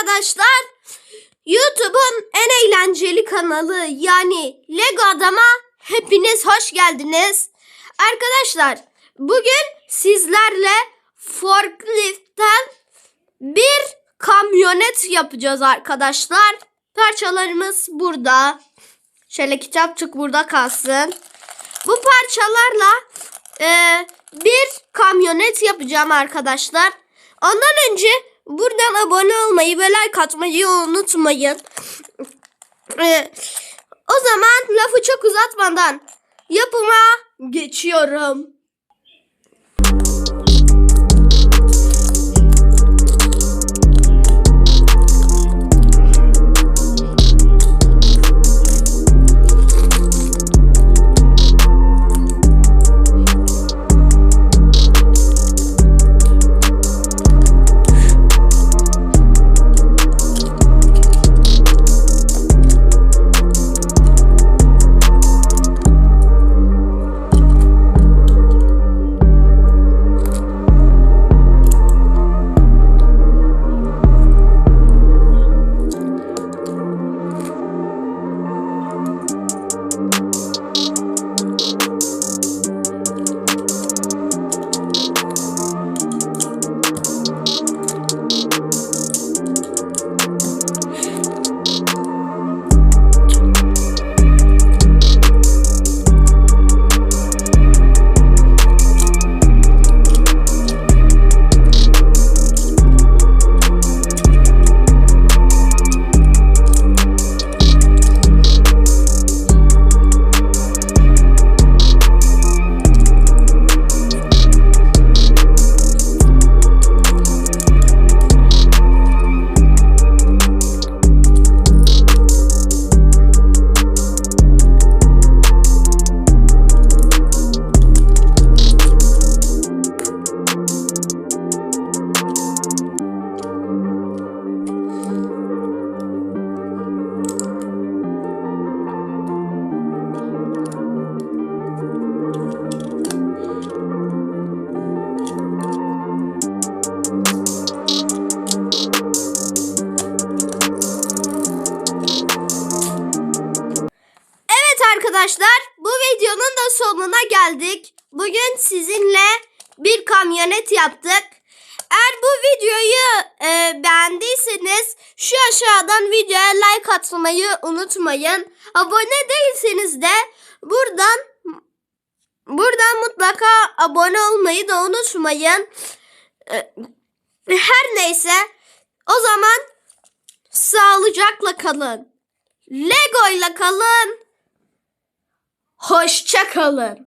arkadaşlar. YouTube'un en eğlenceli kanalı yani Lego Adam'a hepiniz hoş geldiniz. Arkadaşlar bugün sizlerle forkliftten bir kamyonet yapacağız arkadaşlar. Parçalarımız burada. Şöyle kitapçık burada kalsın. Bu parçalarla e, bir kamyonet yapacağım arkadaşlar. Ondan önce buradan abone olmayı ve like atmayı unutmayın. E, o zaman lafı çok uzatmadan yapıma geçiyorum. Arkadaşlar bu videonun da sonuna geldik. Bugün sizinle bir kamyonet yaptık. Eğer bu videoyu e, beğendiyseniz şu aşağıdan videoya like atmayı unutmayın. Abone değilseniz de buradan buradan mutlaka abone olmayı da unutmayın. E, her neyse o zaman sağlıcakla kalın. Lego ile kalın. Hoşça kalın.